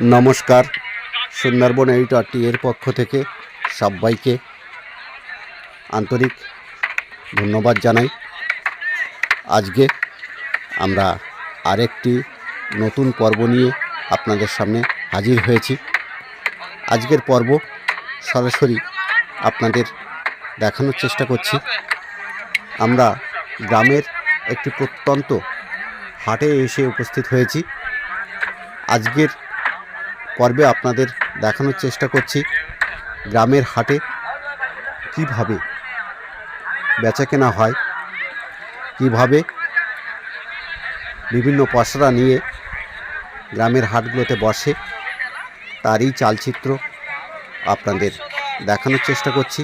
নমস্কার, সুন্দরবন এইটটি এর পক্ষ থেকে সবাইকে আন্তরিক ধন্যবাদ জানাই। আজকে আমরা আরেকটি নতুন পর্ব নিয়ে আপনাদের সামনে হাজির হয়েছি। আজকের পর্ব সরাসরি আপনাদের দেখানোর চেষ্টা করছি। আমরা গ্রামের একটি প্রত্যন্ত হাটে এসে উপস্থিত হয়েছি। আজকের পর্বে আপনাদের দেখানোর চেষ্টা করছি গ্রামের হাটে কীভাবে বেচাকেনা হয়, কীভাবে বিভিন্ন পসরা নিয়ে গ্রামের হাটগুলোতে বসে, তারই চালচিত্র আপনাদের দেখানোর চেষ্টা করছি।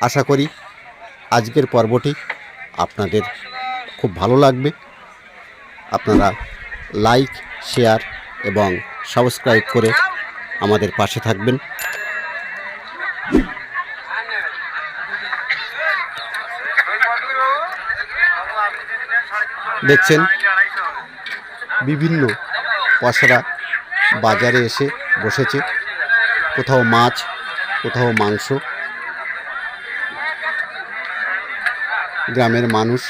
আশা করি আজকের পর্বটি আপনাদের খুব ভালো লাগবে। আপনারা লাইক, শেয়ার এবং সাবস্ক্রাইব করে আমাদের পাশে থাকবেন। দেখছেন, বিভিন্ন পশরা বাজারে এসে বসেছে। কোথাও মাছ, কোথাও মাংস। গ্রামের মানুষ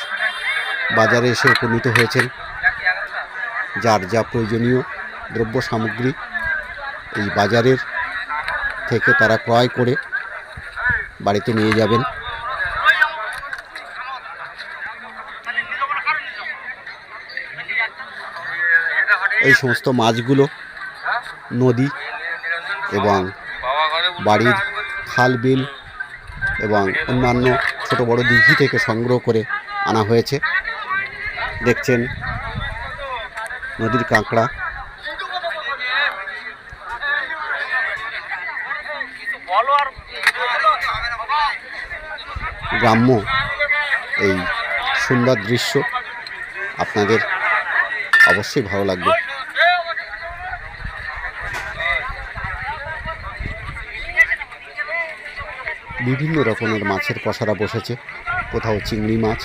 বাজারে এসে উপনীত হয়েছেন। যার যা প্রয়োজনীয় দ্রব্য সামগ্রী এই বাজারের থেকে তারা ক্রয় করে বাড়িতে নিয়ে যাবেন। এই সমস্ত মাছগুলো নদী এবং বাড়ির খাল, বিল এবং অন্যান্য ছোট বড় দিঘি থেকে সংগ্রহ করে আনা হয়েছে। দেখছেন নদীর কাঁকড়া গ্রাম্য এই সুন্দর দৃশ্য আপনাদের অবশ্যই ভালো লাগবে। বিভিন্ন রকমের মাছের পসারা বসেছে। কোথাও চিংড়ি মাছ।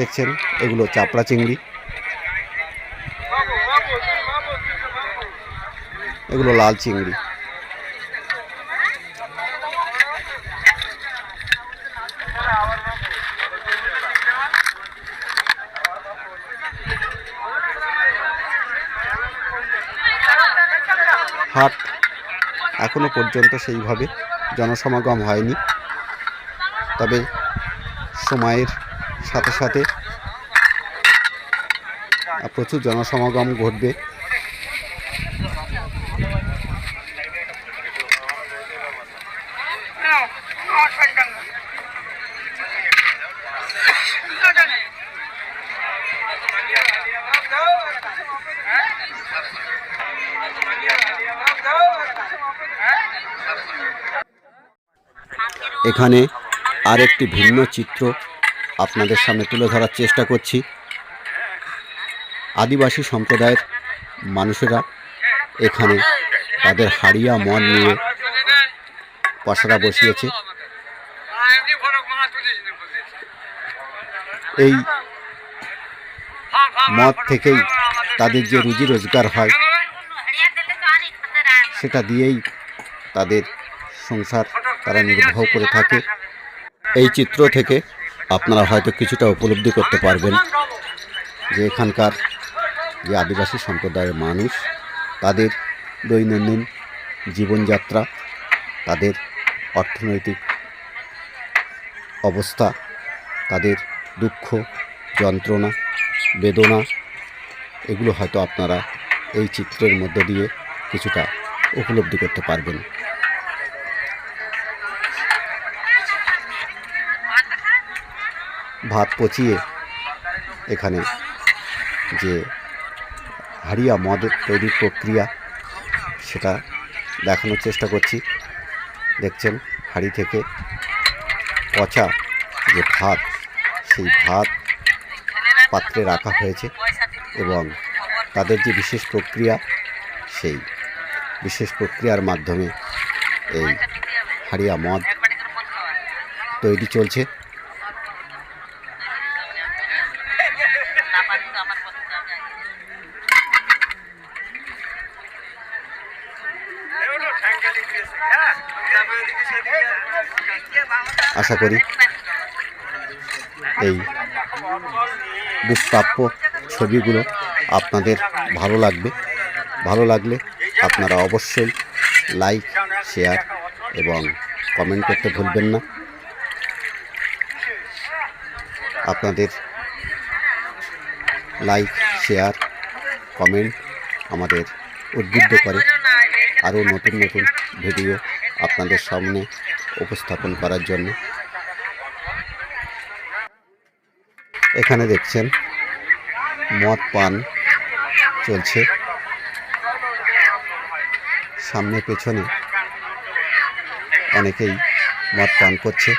দেখছেন, এগুলো চাপড়া চিংড়ি। এগুলো লাল চিংড়ি। হাট এখনও পর্যন্ত সেইভাবে জনসমাগম হয়নি। তবে সময়ের সাথে সাথে প্রচুর জনসমাগম ঘটবে। এখানে আরেকটি ভিন্ন চিত্র আপনাদের সামনে তুলে ধরার চেষ্টা করছি। আদিবাসী সম্প্রদায়ের মানুষেরা এখানে তাদের হাড়িয়া মন নিয়ে পসরা বসিয়েছে। এই মদ থেকেই তাদের যে রুজি রোজগার হয়, সেটা দিয়েই তাদের সংসার তারা নির্বাহ করে থাকে। এই চিত্র থেকে আপনারা হয়তো কিছুটা উপলব্ধি করতে পারবেন যে এখানকার যে আদিবাসী সম্প্রদায়ের মানুষ, তাদের দৈনন্দিন জীবনযাত্রা, তাদের অর্থনৈতিক অবস্থা, তাদের দুঃখ, যন্ত্রণা, বেদনা, এগুলো হয়তো আপনারা এই চিত্রের মধ্য দিয়ে কিছুটা উপলব্ধি করতে পারবেন। ভাত পচিয়ে এখানে যে হাড়িয়া মদ তৈরির প্রক্রিয়া, সেটা দেখানোর চেষ্টা করছি। দেখছেন, হাড়ি থেকে পচা যে ভাত, সেই ভাত পাত্রে রাখা হয়েছে এবং তাদের যে বিশেষ প্রক্রিয়া, সেই বিশেষ প্রক্রিয়ার মাধ্যমে এই হাড়িয়া মদ তৈরি চলছে না পারি তো আমার পছন্দ আমি আগে আশা করি এই দুষ্প্রাপ্য ছবিগুলো আপনাদের ভালো লাগবে। ভালো লাগলে আপনারা অবশ্যই লাইক, শেয়ার এবং কমেন্ট করতে ভুলবেন না। আপনাদের লাইক, শেয়ার, কমেন্ট আমাদের উদ্বুদ্ধ করে আরও নতুন নতুন ভিডিও আপনাদের সামনে উপস্থাপন করার জন্য। এখানে দেখছেন, মদ পান চলছে। সামনে পেছনে অনেকেই মদ পান করছে।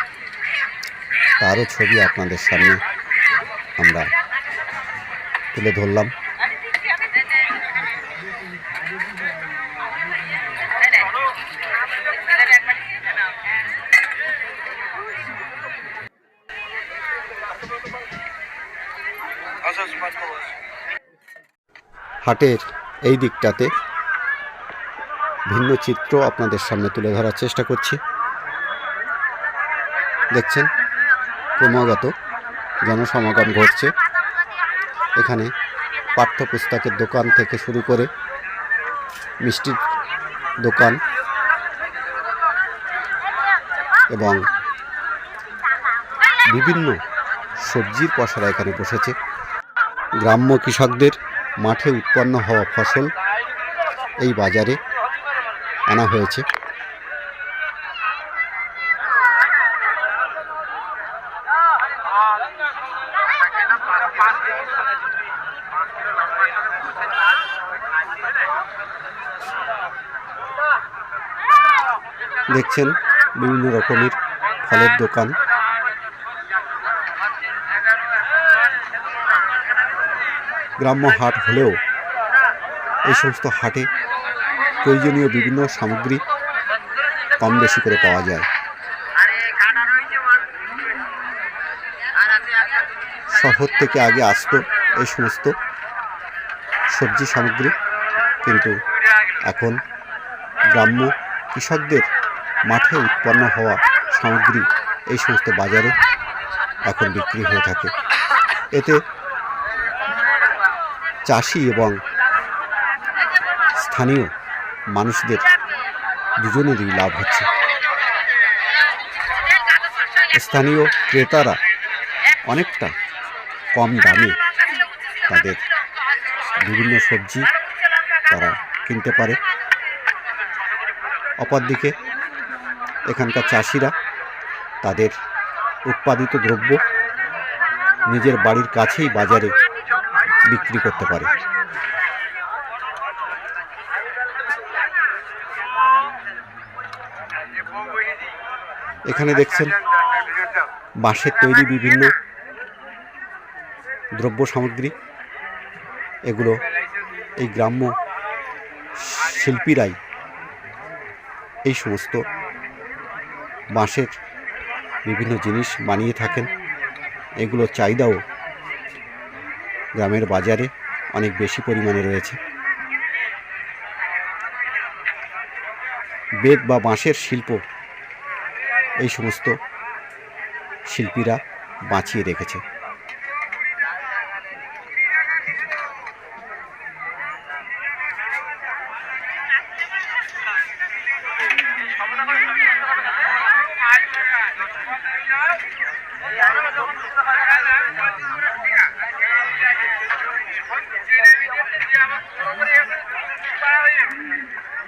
তারও ছবি আপনাদের সামনে আমরা তুলে ধরলাম। হাটের এই দিকটাতে ভিন্ন চিত্র আপনাদের সামনে তুলে ধরার চেষ্টা করছি। দেখছেন? ক্রমাগত জনসমাগম ঘটছে। এখানে পাঠ্যপুস্তকের দোকান থেকে শুরু করে মিষ্টির দোকান এবং বিভিন্ন সবজির পসরা এখানে বসেছে। গ্রাম্য কৃষকদের মাঠে উৎপন্ন হওয়া ফসল এই বাজারে আনা হয়েছে। দেখছেন বিভিন্ন রকমের ফলের দোকান। গ্রাম্য হাট হলেও এই সমস্ত হাটে প্রয়োজনীয় বিভিন্ন সামগ্রী কম বেশি করে পাওয়া যায়। শহর থেকে আগে আসতো এই সমস্ত সবজি সামগ্রী, কিন্তু এখন গ্রাম্য কৃষকদের মাঠে উৎপন্ন হওয়া সামগ্রী এই সমস্ত বাজারে এখন বিক্রি হয়ে থাকে। এতে চাষি এবং স্থানীয় মানুষদের দুজনেরই লাভ হচ্ছে। স্থানীয় ক্রেতারা অনেকটা কম দামে তাদের বিভিন্ন সবজি তারা কিনতে পারে। অপরদিকে এখানকার চাষিরা তাদের উৎপাদিত দ্রব্য নিজের বাড়ির কাছেই বাজারে বিক্রি করতে পারে। এখানে দেখছেন, বাঁশের তৈরি বিভিন্ন দ্রব্য সামগ্রী। এগুলো এই গ্রাম্য শিল্পীরাই এই সমস্ত বাঁশের বিভিন্ন জিনিস বানিয়ে থাকেন। এগুলো চাহিদাও গ্রামের বাজারে অনেক বেশি পরিমাণে রয়েছে। বেত বা বাঁশের শিল্প, এই সমস্ত শিল্পীরা বাঁচিয়ে রেখেছে।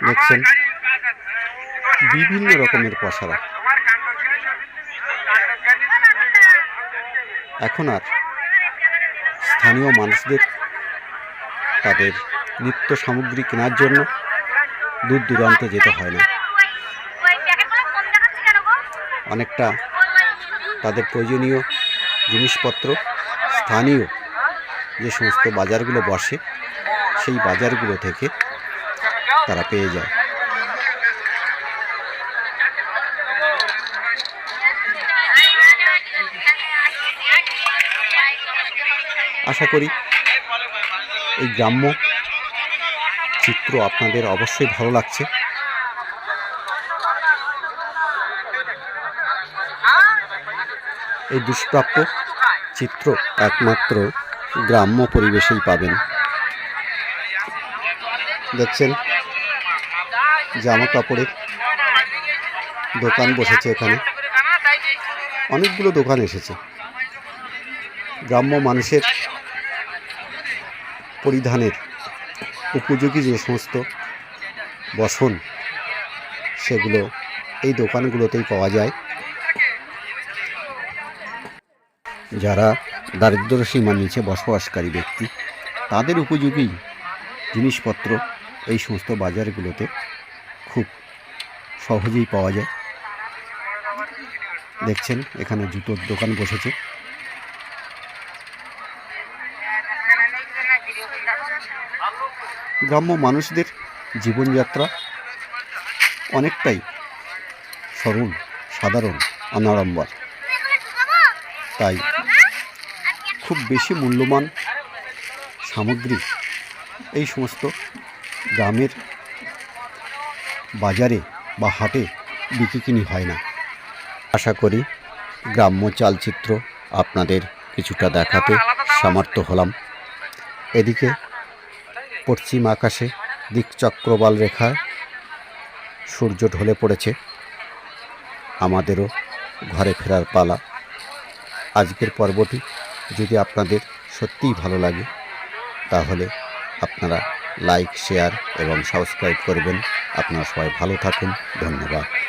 দেখছেন? বিভিন্ন রকমের পসরা এখন আর স্থানীয় মানুষদের তাদের নিত্য সামগ্রী কেনার জন্য দূর দূরান্তে যেতে হয় না। অনেকটা তাদের প্রয়োজনীয় জিনিসপত্র, স্থানীয় যে সমস্ত বাজারগুলো বসে, সেই বাজারগুলো থেকে তারা পেয়ে যায়। আশা করি এই গ্রাম্য চিত্র আপনাদের অবশ্যই ভালো লাগছে। এই দুষ্প্রাপ্য চিত্র একমাত্র গ্রাম্য পরিবেশেই পাবেন। দেখছেন? জামা কাপড়ের দোকান বসেছে এখানে। অনেকগুলো দোকান এসেছে। গ্রাম্য মানুষের পরিধানের উপযোগী যে সমস্ত বসন, সেগুলো এই দোকানগুলোতেই পাওয়া যায়। যারা দারিদ্র সীমার নিচে বসবাসকারী ব্যক্তি, তাদের উপযোগী জিনিসপত্র এই সমস্ত বাজারগুলোতে খুব সহজেই পাওয়া যায়। দেখছেন, এখানে জুতোর দোকান বসেছে। গ্রাম্য মানুষদের জীবনযাত্রা অনেকটাই সরল, সাধারণ, অনাড়ম্বর। তাই খুব বেশি মূল্যবান সামগ্রী এই সমস্ত গ্রামের বাজারে বা হাটে বিকিকিনি হয় না। আশা করি গ্রাম্য চালচিত্র আপনাদের কিছুটা দেখাতে সামর্থ্য হলাম। এদিকে পশ্চিম আকাশে দিকচক্রবাল রেখায় সূর্য ঢলে পড়েছে। আমাদেরও ঘরে ফেরার পালা। আজকের পর্বটি যদি আপনাদের সত্যিই ভালো লাগে, তাহলে আপনারা লাইক শেয়ার এবং সাবস্ক্রাইব করবেন। আপনারা সবাই ভালো থাকুন। ধন্যবাদ।